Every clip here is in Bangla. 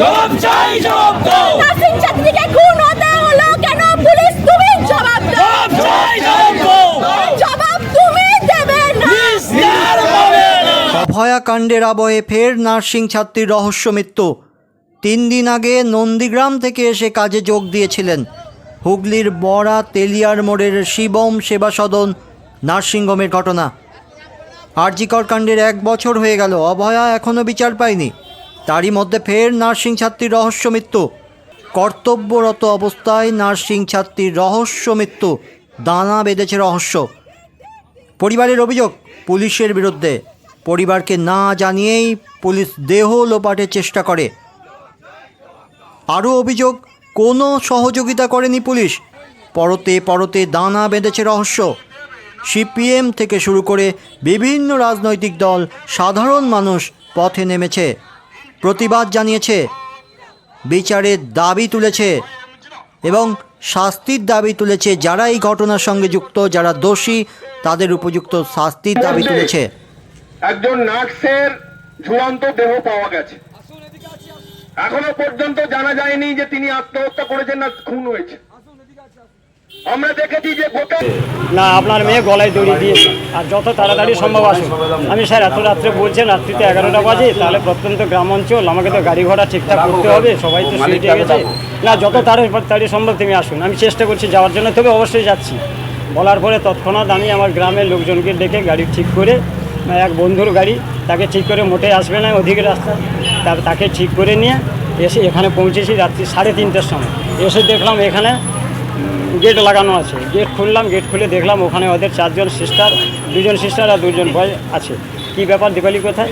জবাব চাই জবাব দাও। নার্সিং ছাত্রীকে খুন হতে হলো কেন? পুলিশ তুমি জবাব দাও। জবাব চাই জবাব দাও। জবাব তুমি দেবে না। না। অভয়াকাণ্ডের আবহে ফের নার্সিং ছাত্রীর রহস্য মৃত্যু। তিন দিন আগে নন্দীগ্রাম থেকে এসে কাজে যোগ দিয়েছিলেন। হুগলির বড়া তেলিয়ার মোড়ের শিবম সেবা সদন নার্সিংহোমের ঘটনা। আরজিকর কাণ্ডের এক বছর হয়ে গেল অভয়া এখনও বিচার পায়নি। তারই মধ্যে ফের নার্সিং ছাত্রীর রহস্য মৃত্যু। কর্তব্যরত অবস্থায় নার্সিং ছাত্রীর রহস্য মৃত্যু। দানা বেঁধেছে রহস্য। পরিবারের অভিযোগ, পুলিশের বিরুদ্ধে। পরিবারকে না জানিয়েই পুলিশ দেহ লোপাটের চেষ্টা করে। আরও অভিযোগ, কোনো সহযোগিতা করেনি পুলিশ। পরতে পরতে দানা বেঁধেছে রহস্য। সিপিএম থেকে শুরু করে বিভিন্ন রাজনৈতিক দল সাধারণ মানুষ পথে নেমেছে। প্রতিবাদ জানিয়েছে। বিচারের দাবি তুলেছে এবং শাস্তির দাবি তুলেছে যারা এই ঘটনার সঙ্গে যুক্ত যারা দোষী তাদের উপযুক্ত শাস্তির দাবি তুলেছে। একজন নার্সের ঝুলন্ত দেহ পাওয়া গেছে। এখনও পর্যন্ত জানা যায়নি যে তিনি আত্মহত্যা করেছেন না খুন হয়েছে আমরা দেখেছি যে গোটা না আপনার মেয়ে গলায় দড়ি দিয়েছে আর যত তাড়াতাড়ি সম্ভব আসুন। আমি স্যার এত রাত্রে বলছেন রাত্রিতে এগারোটা বাজে তাহলে প্রত্যন্ত গ্রাম অঞ্চল আমাকে তো গাড়ি ঘোড়া ঠিকঠাক করতে হবে সবাই তো শুয়ে গেছে। না যত তাড়াতাড়ি সম্ভব তুমি আসুন। আমি চেষ্টা করছি যাওয়ার জন্য তবে অবশ্যই যাচ্ছি। বলার পরে তৎক্ষণাৎ আমি আমার গ্রামের লোকজনকে ডেকে গাড়ি ঠিক করে এক বন্ধুর গাড়ি তাকে ঠিক করে মোটে আসবে না অধিক রাস্তা তা- তাকে ঠিক করে নিয়ে এসে এখানে পৌঁছেছি রাত্রি সাড়ে তিনটের সময়। এসে দেখলাম এখানে গেট লাগানো আছে। গেট খুললাম, গেট খুলে দেখলাম ওখানে ওদের চারজন সিস্টার দুজন সিস্টার আর দুজন বয় আছে। কি ব্যাপার দীপালি, কোথায়?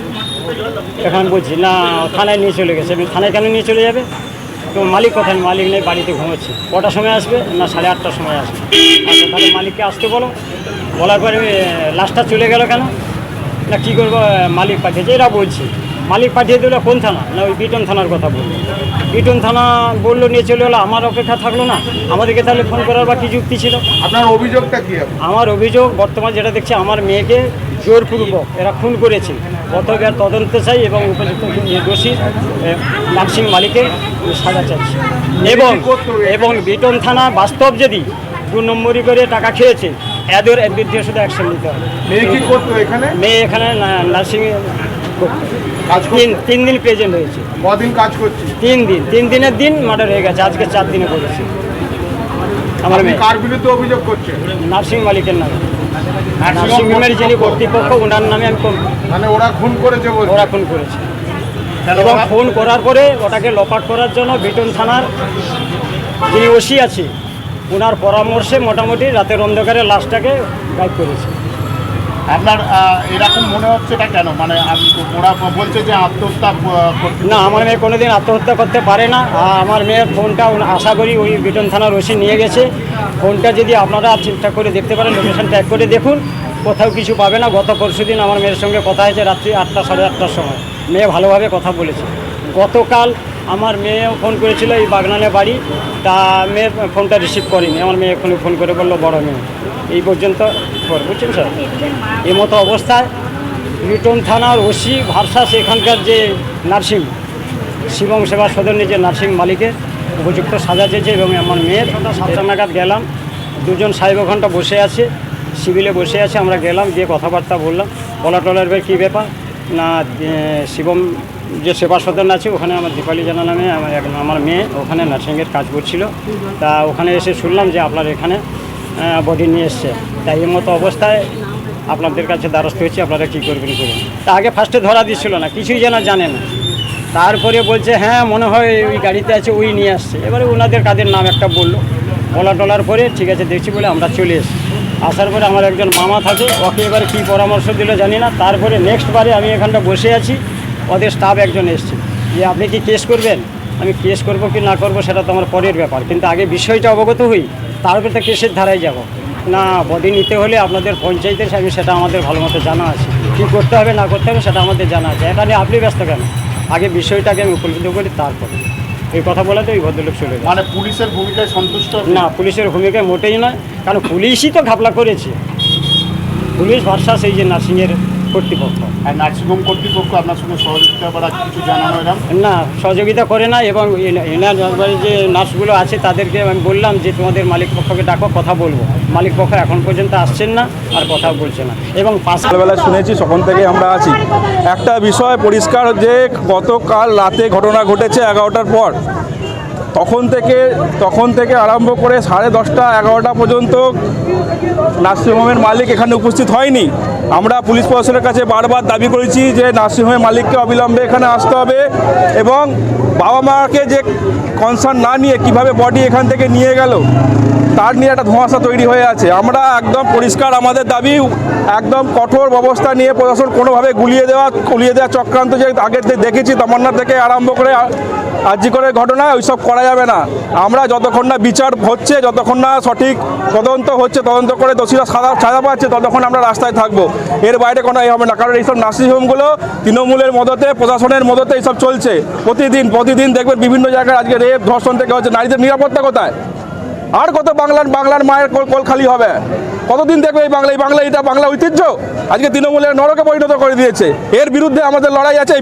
এখন বলছি, না, থানায় নিয়ে চলে গেছে। থানায় কেন নিয়ে চলে যাবে? তো মালিক কোথায়? মালিক নেই, বাড়িতে ঘুমোচ্ছে। কটার সময় আসবে? না, সাড়ে আটটার সময় আসবে। আচ্ছা তাহলে মালিককে আসতে বলো। বলার পরে লাস্টটা চলে গেল কেন? না, কী করব মালিক পাঠিয়েছে, এরা বলছে। মালিক পাঠিয়ে দিল কোন থানা? না ওই বিটন থানার কথা বলল। বিটন থানা বলল নিয়ে চলে এলো আমার অপেক্ষা থাকল না। আমাদেরকে তাহলে ফোন করার বা কী যুক্তি ছিল? আপনার অভিযোগটা কি আমার অভিযোগ বর্তমান যেটা দেখছি আমার মেয়েকে জোরপূর্বক এরা খুন করেছে। গতবার তদন্ত চাই এবং উপযুক্ত দোষী নার্সিং মালিকের সাজা চাইছি। এবং এবং বিটন থানা বাস্তব যদি দু নম্বরই করে টাকা খেয়েছে এদের বিরুদ্ধে শুধু অ্যাকশন নিতে হবে মেয়ে কি করতো এখানে? মেয়ে এখানে নার্সিং কাজ তিন তিন দিন প্রেজেন্ট হয়েছে। কদিন কাজ করছি? তিন দিন তিন দিনের দিন মার্ডার হয়ে গেছে আজকে চার দিনে করেছে। আমার মেয়ে। কার বিরুদ্ধে অভিযোগ করছে নার্সিং মালিকের নামে। নার্সিং হোমের যিনি কর্তৃপক্ষ ওনার নামে আমি মানে ওরা খুন করেছে ওরা ফোন করেছে। এবং ফোন করার পরে ওটাকে লপাট করার জন্য বিটন থানার যিনি ওসি আছে ওনার পরামর্শে মোটামুটি রাতের অন্ধকারে লাশটাকে গাইড করেছে। আপনার এরকম মনে হচ্ছে এটা কেন? মানে ওরা বলছে যে আত্মহত্যা না, আমার মেয়ে কোনোদিন আত্মহত্যা করতে পারে না। আমার মেয়ের ফোনটা আশা করি ওই বিটন থানার ওসি নিয়ে গেছে। ফোনটা যদি আপনারা ঠিকঠাক করে দেখতে পারেন লোকেশন ট্যাগ করে দেখুন। কোথাও কিছু পাবে না। গত পরশু দিন আমার মেয়ের সঙ্গে কথা হয়েছে, রাত্রি আটটা, সাড়ে আটটার সময়। মেয়ে ভালোভাবে কথা বলেছে। গতকাল আমার মেয়েও ফোন করেছিল এই বাগনানে বাড়ি, তা মেয়ের ফোনটা রিসিভ করেনি। আমার মেয়ে এক্ষুনি ফোন করে বলল, বড় মেয়ে, এই পর্যন্ত বুঝছেন স্যার? এই মতো অবস্থায় লিটন থানার ওসি ভারসাস এখানকার যে নার্সিং, শিবম সেবা সদনের যে নার্সিং মালিকের উপযুক্ত সাজা চেয়েছে এবং আমার মেয়ের সাতটা নাগাদ গেলাম। দুজন সাহেব ওখানটা বসে আছে, সিভিলে বসে আছে, আমরা গেলাম, গিয়ে কথাবার্তা বললাম। বলা টলার কী ব্যাপার? না শিবম যে সেবা সদন আছে, ওখানে আমার দীপালি জানা নামে আমার এক- আমার মেয়ে ওখানে নার্সিংয়ের কাজ করছিল। তা ওখানে এসে শুনলাম যে আপনার এখানে বডি নিয়ে এসছে। তাই এই মতো অবস্থায় আপনাদের কাছে দ্বারস্থ হয়েছি, আপনারা কী করবেন করুন তা আগে ফার্স্টে ধরা দিচ্ছিল না, কিছুই যেন জানে না। তারপরে বলছে হ্যাঁ মনে হয় ওই গাড়িতে আছে, ওই নিয়ে আসছে। এবারে ওনাদের কাদের নাম একটা বলল। বলা টলার পরে, ঠিক আছে, দেখছি বলে আমরা চলে এসেছি। আসার পরে আমার একজন মামা থাকে, ওকে এবারে কী পরামর্শ দিল জানি না। তারপরে নেক্সট বারে আমি এখানটা বসে আছি। ওদের স্টাফ একজন এসছে। যে আপনি কি কেস করবেন? আমি কেস করব কি না করব সেটা তো আমার পরের ব্যাপার। কিন্তু আগে বিষয়টা অবগত হই তারপরে তো কেসের ধারায় যাব। না বডি নিতে হলে আপনাদের পঞ্চায়েতের আমি সেটা আমাদের ভালো মতো জানা আছে। কী করতে হবে না করতে হবে সেটা আমাদের জানা আছে। এটা নিয়ে আপনি ব্যস্ত কেন? আগে বিষয়টাকে আমি উপলব্ধ করি তারপরে। এই কথা বলাতে ওই ভদ্রলোক চলে গেল। মানে পুলিশের ভূমিকায় সন্তুষ্ট না পুলিশের ভূমিকা মোটেই নয়। কারণ পুলিশই তো ঘাপলা করেছে। পুলিশ ভার্সাস এই যে নার্সিংয়ের কর্তৃপক্ষ। আর নার্সিংহোম কর্তৃপক্ষ আপনার সঙ্গে সহযোগিতা করা কিছু জানানো এরকম না সহযোগিতা করে না এবং এনা- এনার যে নার্সগুলো আছে তাদেরকে আমি বললাম যে তোমাদের মালিক পক্ষকে ডাকো কথা বলব। মালিক পক্ষ এখন পর্যন্ত আসছেন না আর কথা বলছে না। এবং শুনেছি থেকে আমরা আছি। একটা বিষয় পরিষ্কার যে গতকাল রাতে ঘটনা ঘটেছে এগারোটার পর। তখন থেকে তখন থেকে আরম্ভ করে সাড়ে দশটা এগারোটা পর্যন্ত নার্সিংহোমের মালিক এখানে উপস্থিত হয়নি। আমরা পুলিশ প্রশাসনের কাছে বারবার দাবি করেছি যে নার্সিংহোমের মালিককে অবিলম্বে এখানে আসতে হবে এবং বাবা মাকে যে কনসার্ন না নিয়ে কীভাবে বডি এখান থেকে নিয়ে গেল তার নিয়ে একটা ধোঁয়াশা তৈরি হয়ে আছে। আমরা একদম পরিষ্কার আমাদের দাবি, একদম কঠোর ব্যবস্থা নিয়ে প্রশাসন কোনোভাবে গুলিয়ে দেওয়া গুলিয়ে দেওয়া চক্রান্ত যে আগের দেখেছি তামান্না থেকে আরম্ভ করে আর্জি করে ঘটনা, ওইসব করা যাবে না। আমরা যতক্ষণ না বিচার হচ্ছে, যতক্ষণ না সঠিক তদন্ত হচ্ছে, তদন্ত করে দোষীরা সাদা সাজা পাচ্ছে, ততক্ষণ আমরা রাস্তায় থাকব। এর বাইরে কোনো এই হবে না। কারণ এইসব নার্সিংহোমগুলো তৃণমূলের মদতে, প্রশাসনের মদতে এইসব চলছে। প্রতিদিন প্রতিদিন দেখবেন বিভিন্ন জায়গায় আজকে রেপ, ধর্ষণ থেকে হচ্ছে, নারীদের নিরাপত্তা কোথায়? আর কত বাংলার বাংলার মায়ের কোল খালি হবে? কতদিন দেখবে এই বাংলা এই বাংলা এটা বাংলা ঐতিহ্য? আজকে তৃণমূলের নরকে পরিণত করে দিয়েছে। এর বিরুদ্ধে আমাদের লড়াই আছে